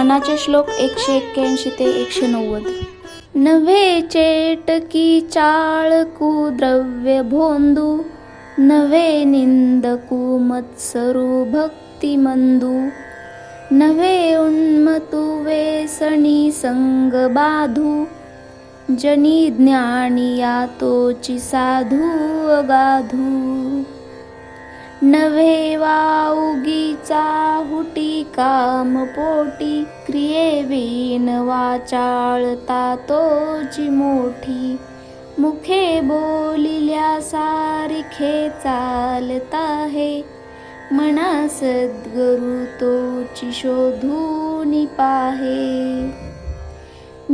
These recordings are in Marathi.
मनाचे श्लोक एकशे एक्क्याऐंशी ते एकशे नव्वद. नव्हे चेटकी चाळकू द्रव्य भोंदू नव्हे निंदकू मत्सरू भक्ती मंदू. नव्हे उन्मतु वेसणी संग बाधू जनी ज्ञानी यातोची साधू अगाधू. नव्हे वाऊगीचा हुटी काम पोटी क्रियेवीन वाचाळता तोची मोठी. मुखे बोलिल्या सारिखे चालता हे. मना सद्गुरु तोची शोधून पाहे.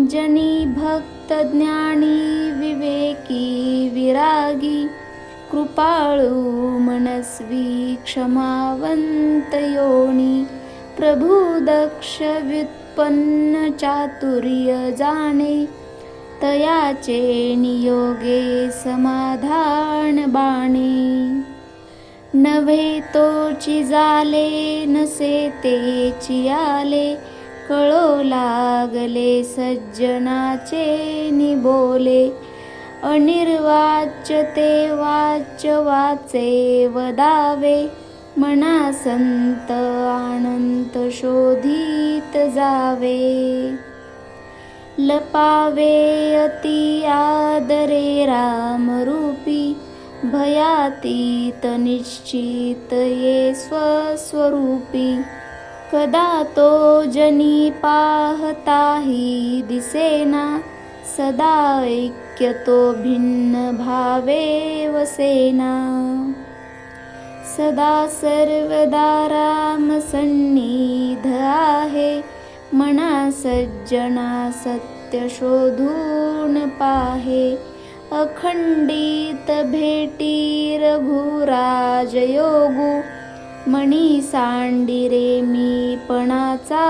जनी भक्त ज्ञानी विवेकी विरागी कृपाळू मनस्वी क्षमावंत योनी प्रभू दक्ष व्युत्पन्न चातुर्य जाणे तयाचे नियोगे समाधान बाणे नव्हे तोची जाले नसे तेची आले कळो लागले सज्जनाचे निबोले अनिर्वाच्य ते वाच्य वाचे संत आनंत शोधित जावे। लपावे अति आदरे रामरूपी भयातीत निश्चित ये स्वस्वरूपी। कदा तो जनी पाहताही दिसेना सदा ऐक्यतो भिन्न भावे वसेना सदा सर्वदा राम सन्निध आहे मना सज्जना सत्य शोधून पाहे। अखंडित भेटी रघुराज योगू मणी सांडिरे मी पणाचा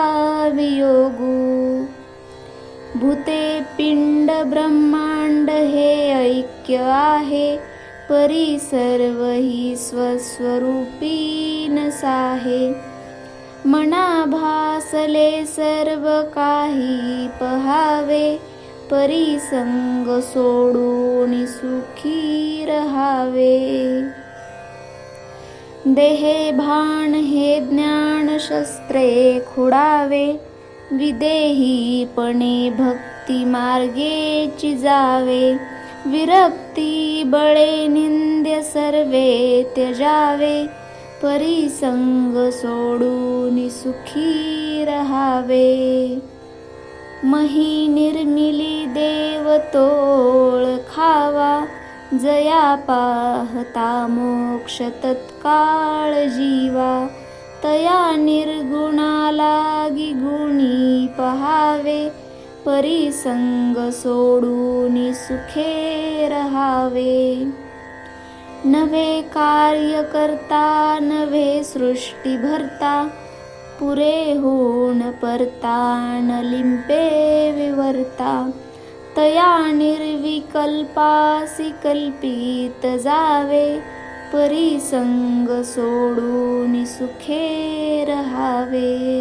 वियोगू। भूते पिंड ब्रह्मांड हे ऐक्य आहे. परी सर्व ही स्वस्वरूपी नसाहे मना भासले सर्व काही पहावे. परी संग सोडून सुखी रहावे. देहे भान हे ज्ञान शस्त्रे खुडावे. विदेहीपणे भक्ती मार्गेची जावे. विरक्ती बळे निंद्य सर्वे त्यजावे. परिसंग सोडून सुखी रहावे. मही निर्मिली देव तोळ खावा. जया पाहता मोक्ष तत्काळ जीवा. तया निर्गुणाला लागी गुणी पहावे परिसंग सोडून सुखे रहावे. नवे कार्य करता नवे सृष्टी भरता पुरे होऊन परता न लिंपे विवर्ता. तया निर्विकल्पासी कल्पित जावे परिसंग सोडून सुखे रहावे.